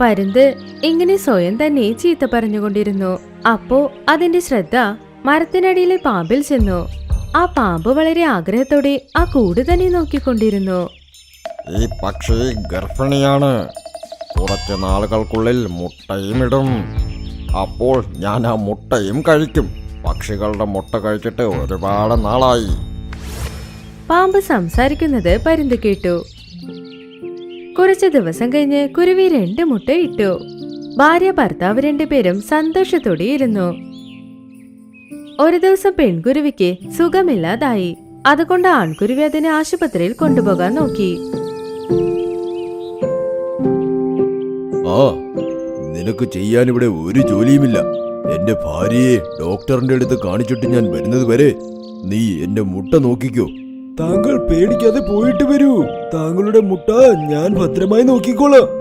പരുന്ത് ഇങ്ങനെ സ്വയം തന്നെ ചീത്ത പറഞ്ഞുകൊണ്ടിരുന്നു. അപ്പോ അതിന്റെ ശ്രദ്ധ മരത്തിനടിയിലെ പാമ്പിൽ ചെന്നു. ആ പാമ്പ് വളരെ ആഗ്രഹത്തോടെ ആ കൂട് തന്നെ നോക്കിക്കൊണ്ടിരുന്നു. ഈ പക്ഷി ഗർഭിണിയാണ്. കുറച്ച് നാളുകൾക്കുള്ളിൽ മുട്ടയും ഇടും. അപ്പോൾ ഞാൻ ആ മുട്ടയും കഴിക്കും. പക്ഷികളുടെ മുട്ട കഴിച്ചിട്ട് ഒരുപാട് നാളായി. പാമ്പ് സംസാരിക്കുന്നത് പരുന്ത് കേട്ടു. കുറച്ചു ദിവസം കഴിഞ്ഞ് കുരുവി രണ്ട് മുട്ട ഇട്ടു. ഭാര്യ ഭർത്താവ് രണ്ടുപേരും സന്തോഷത്തോടെ ഇരുന്നു. ഒരു ദിവസം പെൺകുരുവിക്ക് സുഖമില്ലാതായി. അതുകൊണ്ട് ആൺകുരുവി അതിനെ ആശുപത്രിയിൽ കൊണ്ടുപോകാൻ നോക്കി. നിനക്ക് ചെയ്യാൻ ഇവിടെ ഒരു ജോലിയുമില്ല. എന്റെ ഭാര്യയെ ഡോക്ടറിന്റെ അടുത്ത് കാണിച്ചിട്ട് ഞാൻ വരുന്നത് വരെ നീ എന്റെ മുട്ട നോക്കിക്കോ. താങ്കൾ പേടിക്കാതെ പോയിട്ട് വരൂ. താങ്കളുടെ മുട്ട ഞാൻ ഭദ്രമായി നോക്കിക്കോളാം.